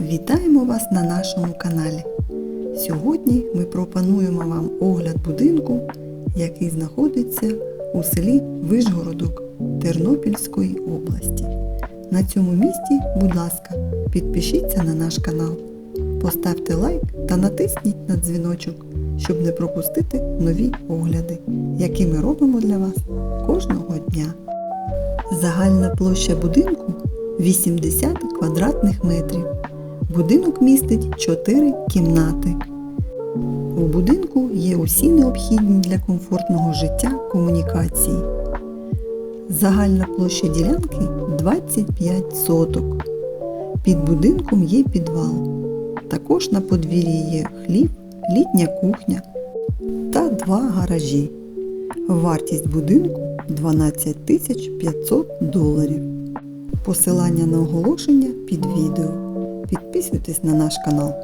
Вітаємо вас на нашому каналі. Сьогодні ми пропонуємо вам огляд будинку, який знаходиться у селі Вишгородок Тернопільської області. На цьому місці, будь ласка, підпишіться на наш канал, поставте лайк та натисніть на дзвіночок, щоб не пропустити нові огляди, які ми робимо для вас кожного дня. Загальна площа будинку 80 квадратних метрів. Будинок містить 4 кімнати. У будинку є усі необхідні для комфортного життя комунікації. Загальна площа ділянки 25 соток. Під будинком є підвал. Також на подвір'ї є хлів, літня кухня та два гаражі. Вартість будинку 12 500 доларів. Посилання на оголошення під відео. Підписуйтесь на наш канал.